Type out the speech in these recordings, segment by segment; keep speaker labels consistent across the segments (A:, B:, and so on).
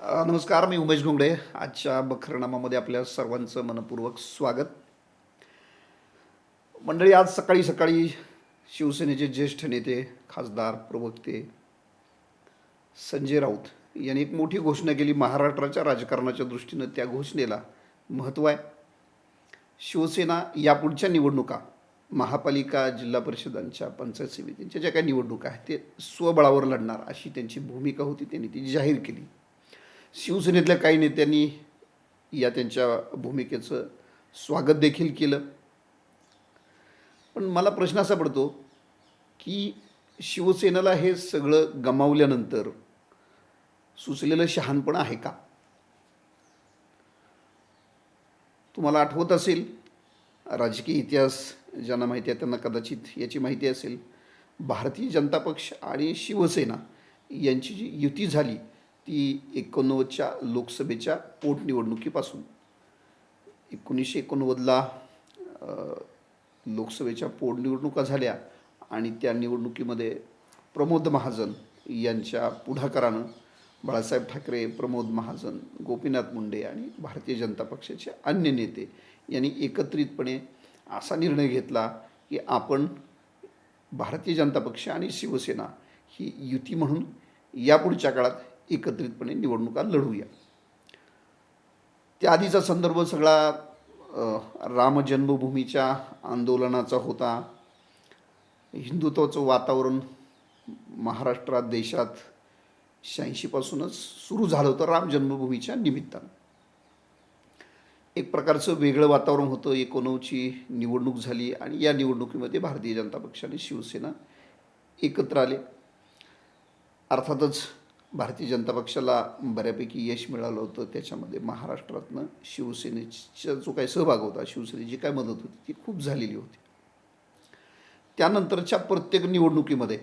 A: नमस्कार मी उमेश घोंगडे. आजच्या बखरनामामध्ये आपल्या सर्वांचं मनपूर्वक स्वागत. मंडळी आज सकाळी सकाळी शिवसेनेचे ज्येष्ठ नेते खासदार प्रवक्ते संजय राऊत यांनी एक मोठी घोषणा केली. महाराष्ट्राच्या राजकारणाच्या दृष्टीनं त्या घोषणेला महत्त्व आहे. शिवसेना यापुढच्या निवडणुका महापालिका जिल्हा परिषदांच्या पंचायत समितींच्या ज्या काही निवडणुका आहेत ते स्वबळावर लढणार अशी त्यांची भूमिका होती त्यांनी ती जाहीर केली. शिवसेनेतल्या काही नेत्यांनी या त्यांच्या भूमिकेचं स्वागत देखील केलं. पण मला प्रश्न असा पडतो की शिवसेनेला हे सगळं गमावल्यानंतर सुचलेलं शहाणपण आहे का? तुम्हाला आठवत असेल राजकीय इतिहास ज्यांना माहिती आहे त्यांना कदाचित याची माहिती असेल भारतीय जनता पक्ष आणि शिवसेना यांची जी युती झाली ती एकोणनव्वदच्या लोकसभेच्या पोटनिवडणुकीपासून एकोणीसशे एकोणनव्वदला लोकसभेच्या पोटनिवडणुका झाल्या आणि त्या निवडणुकीमध्ये प्रमोद महाजन यांच्या पुढाकारानं बाळासाहेब ठाकरे प्रमोद महाजन गोपीनाथ मुंडे आणि भारतीय जनता पक्षाचे अन्य नेते यांनी एकत्रितपणे असा निर्णय घेतला की आपण भारतीय जनता पक्ष आणि शिवसेना ही युती म्हणून यापुढच्या काळात एकत्रितपणे निवडणुका लढूया. त्याआधीचा संदर्भ सगळा राम जन्मभूमीच्या आंदोलनाचा होता. हिंदुत्वाचं वातावरण महाराष्ट्रात देशात शहाऐंशीपासूनच सुरू झालं होतं राम जन्मभूमीच्या निमित्तानं. एक प्रकारचं वेगळं वातावरण होतं. एकोणवची निवडणूक झाली आणि या निवडणुकीमध्ये भारतीय जनता पक्ष आणि शिवसेना एकत्र आले. अर्थातच भारतीय जनता पक्षाला बऱ्यापैकी यश मिळालं होतं. त्याच्यामध्ये महाराष्ट्रातनं शिवसेनेचा जो काही सहभाग होता शिवसेनेची काय मदत होती ती खूप झालेली होती. त्यानंतरच्या प्रत्येक निवडणुकीमध्ये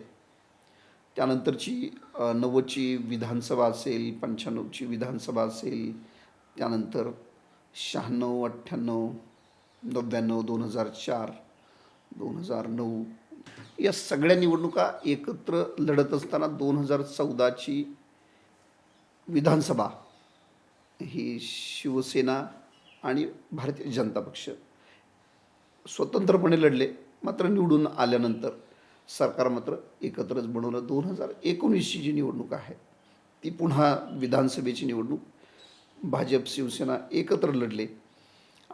A: त्यानंतरची नव्वदची विधानसभा असेल पंच्याण्णवची विधानसभा असेल त्यानंतर शहाण्णव अठ्ठ्याण्णव नव्याण्णव दोन हजार चार दोन हजार नऊ या सगळ्या निवडणुका एकत्र लढत असताना दोन हजार चौदाची विधानसभा ही शिवसेना आणि भारतीय जनता पक्ष स्वतंत्रपणे लढले मात्र निवडून आल्यानंतर सरकार मात्र एकत्रच बनवलं. दोन हजार एकोणीसची जी निवडणूक आहे ती पुन्हा विधानसभेची निवडणूक. भाजप शिवसेना एकत्र लढले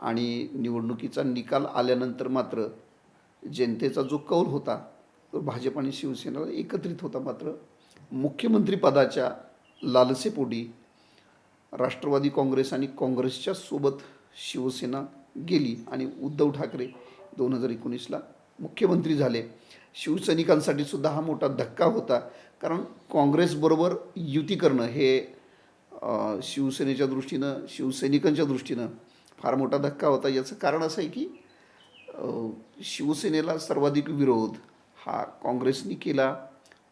A: आणि निवडणुकीचा निकाल आल्यानंतर मात्र जनतेचा जो कौल होता तो भाजप आणि शिवसेनेला एकत्रित होता मात्र. मुख्यमंत्रीपदाच्या लालसेपोटी राष्ट्रवादी काँग्रेस आणि काँग्रेसच्या सोबत शिवसेना गेली आणि उद्धव ठाकरे दोन हजार एकोणीसला मुख्यमंत्री झाले. शिवसैनिकांसाठी सुद्धा हा मोठा धक्का होता. कारण काँग्रेसबरोबर युती करणं हे शिवसेनेच्या दृष्टीनं शिवसैनिकांच्या दृष्टीनं फार मोठा धक्का होता. याचं कारण असं आहे की शिवसेनेला सर्वाधिक विरोध हा काँग्रेसनी केला.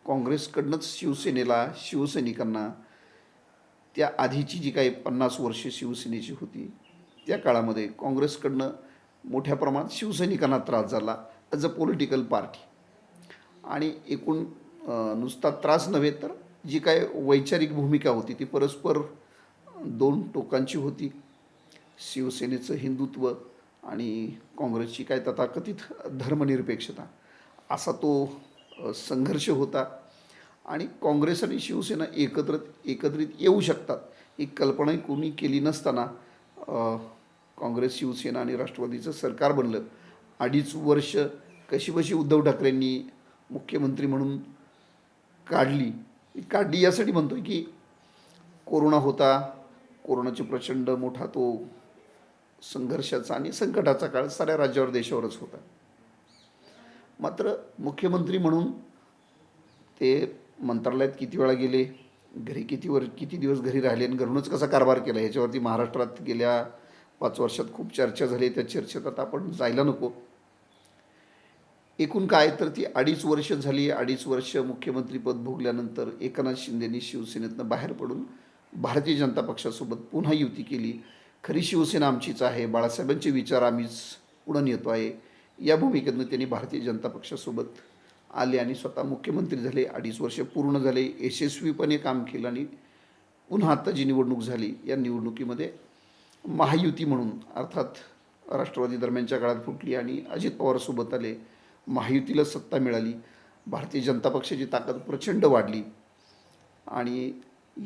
A: काँग्रेसकडनंच शिवसेनेला शिवसैनिकांना त्या आधीची जी काही पन्नास वर्षे शिवसेनेची होती त्या काळामध्ये काँग्रेसकडनं मोठ्या प्रमाणात शिवसैनिकांना त्रास झाला ॲज अ पॉलिटिकल पार्टी आणि एकूण नुसता त्रास नव्हे तर जी काय वैचारिक भूमिका होती ती परस्पर दोन टोकांची होती. शिवसेनेचं हिंदुत्व आणि काँग्रेसची काय तथाकथित धर्मनिरपेक्षता असा तो संघर्ष होता. आणि काँग्रेस आणि शिवसेना एकत्र एकत्रित येऊ शकतात ही कल्पनाही कोणी केली नसताना काँग्रेस शिवसेना आणि राष्ट्रवादीचं सरकार बनलं. अडीच वर्ष कशीबशी उद्धव ठाकरेंनी मुख्यमंत्री म्हणून काढली काढली यासाठी म्हणतो की कोरोना होता कोरोनाची प्रचंड मोठा तो संघर्षाचा आणि संकटाचा काळ साऱ्या राज्यावर देशावरच होता. मात्र मुख्यमंत्री म्हणून ते मंत्रालयात किती वेळा गेले घरी किती वर किती दिवस घरी राहिले आणि घरूनच कसा कारभार केला ह्याच्यावरती महाराष्ट्रात गेल्या पाच वर्षात खूप चर्चा झाली त्या चर्चेत आता आपण जायला नको. एकूण काय तर ती अडीच वर्ष झाली अडीच वर्ष मुख्यमंत्रीपद भोगल्यानंतर एकनाथ शिंदेनी शिवसेनेतनं बाहेर पडून भारतीय जनता पक्षासोबत पुन्हा युती केली. खरी शिवसेना आमचीच आहे. बाळासाहेबांचे विचार आम्हीच पुढं नेतो आहे. या भूमिकेतनं त्यांनी भारतीय जनता पक्षासोबत आले आणि स्वतः मुख्यमंत्री झाले. अडीच वर्ष पूर्ण झाले. यशस्वीपणे काम केलं आणि पुन्हा आत्ता जी निवडणूक झाली या निवडणुकीमध्ये महायुती म्हणून अर्थात राष्ट्रवादी दरम्यानच्या काळात फुटली आणि अजित पवारसोबत आले. महायुतीला सत्ता मिळाली. भारतीय जनता पक्षाची ताकद प्रचंड वाढली. आणि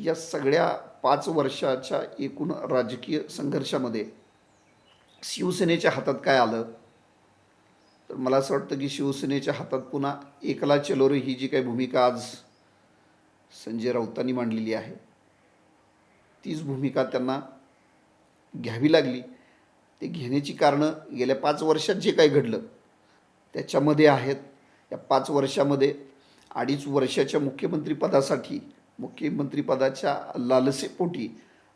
A: या सगळ्या पाच वर्षाच्या एकूण राजकीय संघर्षामध्ये शिवसेनेच्या हातात काय आलं? तर मला असं वाटतं की शिवसेनेच्या हातात पुन्हा एकला चलोरे ही जी काही भूमिका आज संजय राऊतांनी मांडलेली आहे तीच भूमिका त्यांना घ्यावी लागली. ते घेण्याची कारणं गेल्या पाच वर्षात जे काही घडलं त्याच्यामध्ये आहेत. या पाच वर्षामध्ये अडीच वर्षाच्या मुख्यमंत्रीपदासाठी मुख्यमंत्रीपदाच्या लालसेपोटी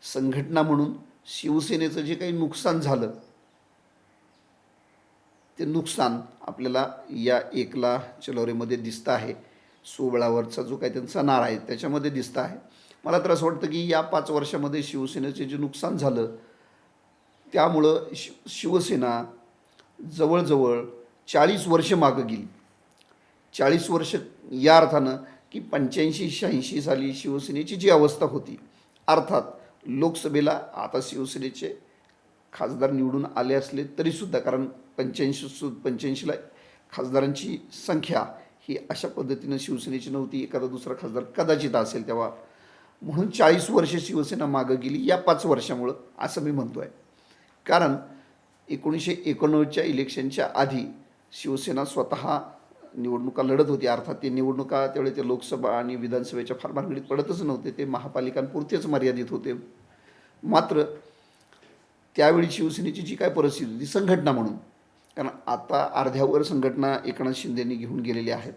A: संघटना म्हणून शिवसेनेचं जे काही नुकसान झालं ते नुकसान आपल्याला या एकला चलोरेमध्ये दिसतं आहे. सोबळावरचा जो काही त्यांचा नारा आहे त्याच्यामध्ये दिसतं आहे. मला तर असं वाटतं की या पाच वर्षामध्ये शिवसेनेचे जे नुकसान झालं त्यामुळं शि शिवसेना जवळजवळ चाळीस वर्ष मागं गेली. चाळीस वर्ष या अर्थानं की पंच्याऐंशी शहाऐंशी साली शिवसेनेची जी अवस्था होती अर्थात लोकसभेला आता शिवसेनेचे खासदार निवडून आले असले तरीसुद्धा कारण पंच्याऐंशी सु पंच्याऐंशीला खासदारांची संख्या ही अशा पद्धतीनं शिवसेनेची नव्हती. एखादा दुसरा खासदार कदाचित असेल तेव्हा. म्हणून चाळीस वर्ष शिवसेना मागं गेली या पाच वर्षामुळं असं मी म्हणतो आहे कारण एकोणीसशे एकोणनव्वदच्या इलेक्शनच्या आधी शिवसेना स्वतः निवडणुका लढत होती. अर्थात ते निवडणुका त्यावेळी ते लोकसभा आणि विधानसभेच्या फार भानगडीत पडतच नव्हते. ते महापालिकांपुरतेच मर्यादित होते. मात्र त्यावेळी शिवसेनेची जी काय परिस्थिती होती संघटना म्हणून. कारण आता अर्ध्यावर संघटना एकनाथ शिंदेनी घेऊन गेलेली आहेत.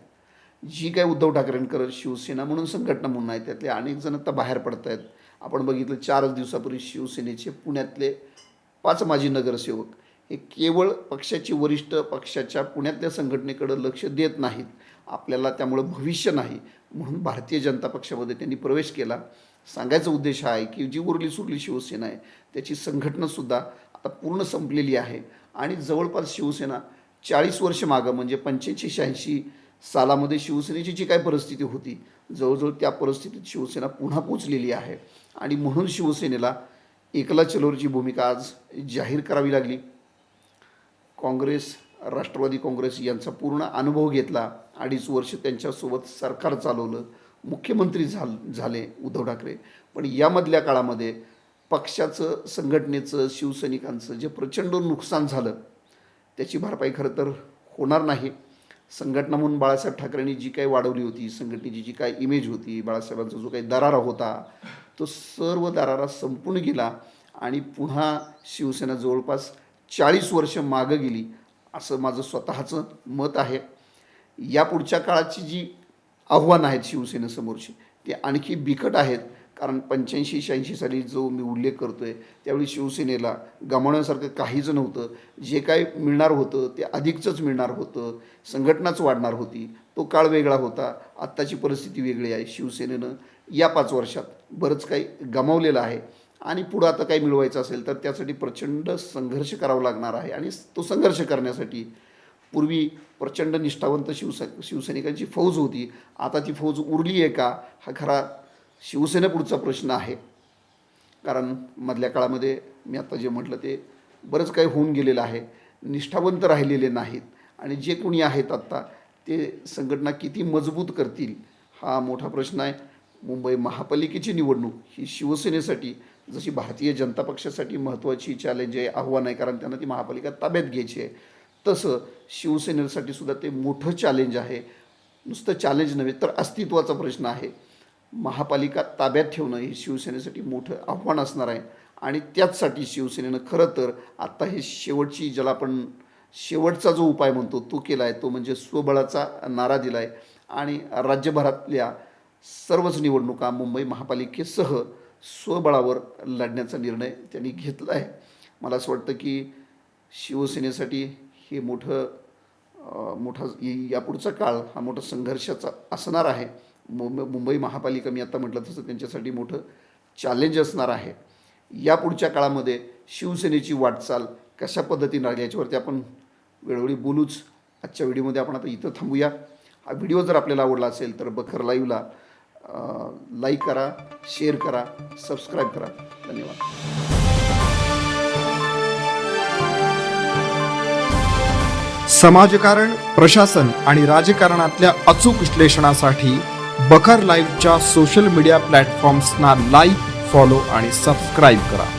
A: जी काय उद्धव ठाकरेंकर शिवसेना म्हणून संघटना म्हणून आहे त्यातले अनेक जण आता बाहेर पडत आहेत आपण बघितलं चारच दिवसापूर्वी शिवसेनेचे पुण्यातले पाच माजी नगरसेवक हे केवळ पक्षाची वरिष्ठ पक्षाच्या पुण्यातल्या संघटनेकडं लक्ष देत नाहीत. आपल्याला त्यामुळं भविष्य नाही. म्हणून भारतीय जनता पक्षामध्ये त्यांनी प्रवेश केला. सांगायचा उद्देश हा आहे की जी उरली सुरली शिवसेना आहे त्याची संघटनासुद्धा आता पूर्ण संपलेली आहे. आणि जवळपास शिवसेना चाळीस वर्ष मागं म्हणजे पंच्याऐंशी शहाऐंशी सालामध्ये शिवसेनेची जी काय परिस्थिती होती जवळजवळ त्या परिस्थितीत शिवसेना पुन्हा पोचलेली आहे. आणि म्हणून शिवसेनेला एकला चलोरची भूमिका आज जाहीर करावी लागली. काँग्रेस राष्ट्रवादी काँग्रेस यांचा पूर्ण अनुभव घेतला. अडीच वर्ष त्यांच्यासोबत सरकार चालवलं. मुख्यमंत्री झाल झाले उद्धव ठाकरे. पण यामधल्या काळामध्ये पक्षाचं संघटनेचं शिवसैनिकांचं जे प्रचंड नुकसान झालं त्याची भरपाई खरं तर होणार नाही. संघटना म्हणून बाळासाहेब ठाकरेंनी जी काही वाढवली होती संघटनेची जी काही इमेज होती बाळासाहेबांचा जो काही दरारा होता तो सर्व दरारा संपून गेला आणि पुन्हा शिवसेना जवळपास चाळीस वर्ष मागं गेली असं माझं स्वतःचं मत आहे. या पुढच्या काळाची जी आव्हानं आहेत शिवसेनेसमोरची ते आणखी बिकट आहेत. कारण पंच्याऐंशी शहाऐंशी साली जो मी उल्लेख करतो आहे त्यावेळी शिवसेनेला गमावण्यासारखं काहीच नव्हतं. जे काय मिळणार होतं ते अधिकचंच मिळणार होतं. संघटनाच वाढणार होती. तो काळ वेगळा होता. आत्ताची परिस्थिती वेगळी आहे. शिवसेनेनं या पाच वर्षात बरंच काही गमावलेलं आहे. आणि पुढं आता काही मिळवायचं असेल तर त्यासाठी प्रचंड संघर्ष करावा लागणार आहे आणि तो संघर्ष करण्यासाठी पूर्वी प्रचंड निष्ठावंत शिवस शिवसैनिकांची फौज होती. आता ती फौज उरली आहे का? हा खरा शिवसेनेपुढचा प्रश्न आहे. कारण मधल्या काळामध्ये मी आता जे म्हटलं ते बरंच काही होऊन गेलेलं आहे. निष्ठावंत राहिलेले नाहीत. आणि जे कोणी आहेत आत्ता ते संघटना किती मजबूत करतील हा मोठा प्रश्न आहे. मुंबई महापालिकेची निवडणूक ही शिवसेनेसाठी जशी भारतीय जनता पक्षासाठी महत्त्वाची चॅलेंज आहे आव्हान आहे कारण त्यांना ती महापालिका ताब्यात घ्यायची आहे. तसं शिवसेनेसाठी सुद्धा ते मोठं चॅलेंज आहे. नुसतं चॅलेंज नव्हे तर अस्तित्वाचा प्रश्न आहे. महापालिका ताब्यात ठेवणं हे शिवसेनेसाठी मोठं आव्हान असणार आहे. आणि त्याचसाठी शिवसेनेनं खरं तर आत्ता हे शेवटची ज्याला आपण शेवटचा जो उपाय म्हणतो तो केला आहे तो म्हणजे स्वबळाचा नारा दिला आहे आणि राज्यभरातल्या सर्वच निवडणुका मुंबई महापालिकेसह स्वबळावर लढण्याचा निर्णय त्यांनी घेतला आहे. मला असं वाटतं की शिवसेनेसाठी हे मोठं मोठा यापुढचा काळ हा मोठा संघर्षाचा असणार आहे. मुंबई मुंबई महापालिका मी आता म्हटलं तसं त्यांच्यासाठी मोठं चॅलेंज असणार आहे. यापुढच्या काळामध्ये शिवसेनेची वाटचाल कशा पद्धतीने राहील याच्यावरती आपण वेळोवेळी बोलूच आजच्या व्हिडिओमध्ये आपण आता इथं थांबूया. हा व्हिडिओ जर आपल्याला आवडला असेल तर बखर लाईव्हला लाईक करा शेअर करा सबस्क्राईब करा. धन्यवाद.
B: समाजकारण प्रशासन आणि राजकारणातल्या अचूक विश्लेषणासाठी बखर लाईव्हच्या सोशल मीडिया प्लॅटफॉर्म्सना लाईक फॉलो आणि सबस्क्राईब करा.